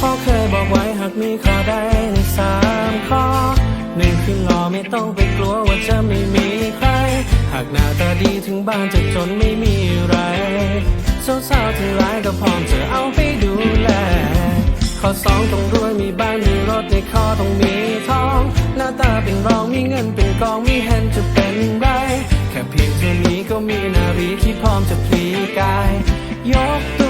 ขาเคยบอกไว้หากมีข้อใดในสามข้อหนึ่งคือหล่อไม่ต้องไปกลัวว่าจะไม่มีใคร หากหน้าตาดีถึงบ้านจะจนไม่มีไรสาวๆทั้งหลายก็พร้อมจะเอาไปดูแล ข้อสองต้องรวยมีบ้านมีรถในคอต้องมีทอง หน้าตาเป็นรองมีเงินเป็นกองมีแฮนจะเป็นไร แค่เพียงเท่านี้ก็มีนารีที่พร้อมจะพลีกาย ยกตัว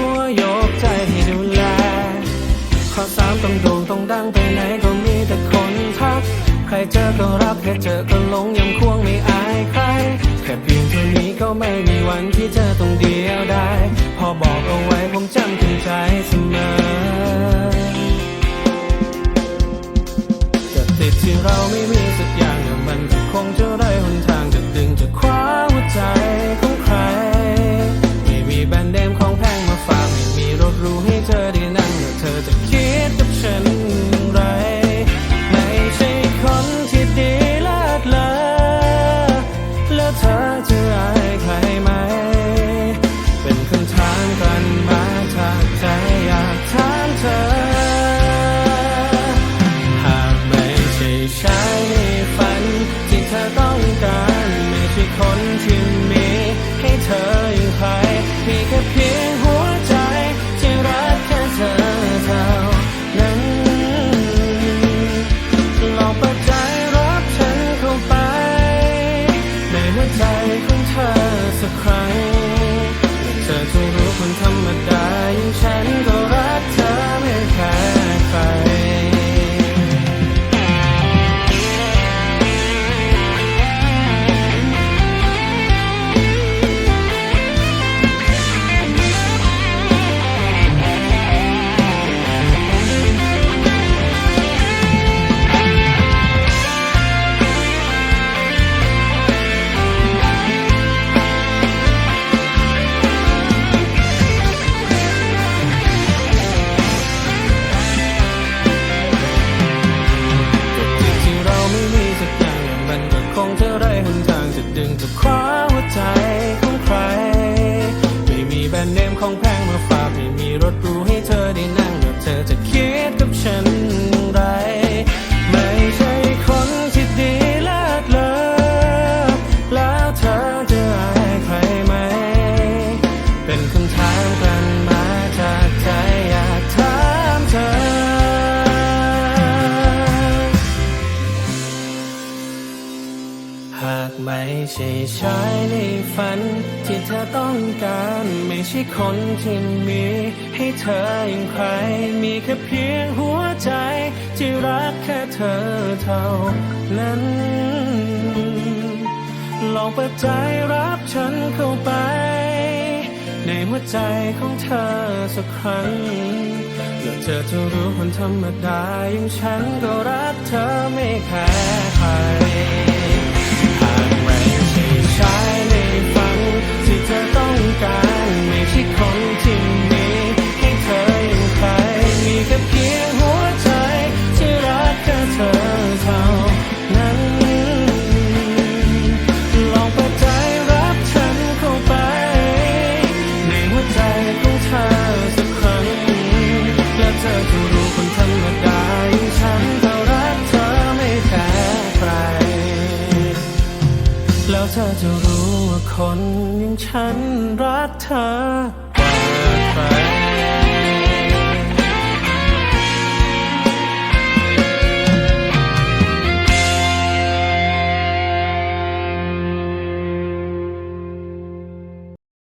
ครเจอก็รักแค่เจอก็หลงยังควงไม่อายใครแค่เพียงเท่านี้ก็ไม่มีวันที่เจอต้องเดียวได้ พอบอกเอาไว้ผมจำขึ้นใจเสมอจะติดที่เราไม่มีสักอย่างมันก็คงจะได้หนทางจะดึงจะคว้าหัวใจของใคร ไม่มีแบรนด์เดมของแพงมาฝากไม่มีรถรูให้เธอได้นั่งแล้วเธอจะคิดกับฉัน การไม่ใช่คนที่มีให้เธออย่างใครมีแค่เพียงหัวใจที่รักแค่เธอเท่านั้นลองปิดใจรับฉันเข้าไป ในหัวใจของเธอสักครั้งและเธอจะรู้คนธรรมดา ทาง ใช่ชายในฝัน ที่เธอต้องการ ไม่ใช่คนที่มี ให้เธออย่างใคร มีแค่เพียงหัวใจ ที่รักแค่เธอเท่านั้น ลองเปิดใจรับฉันเข้าไป ในหัวใจของเธอสักครั้งแล้วเธอจะรู้คนธรรมดาอย่างฉันก็รักเธอไม่แพ้ใคร เธอจะรู้ว่าคนอย่างฉันรักเธอกว่าใคร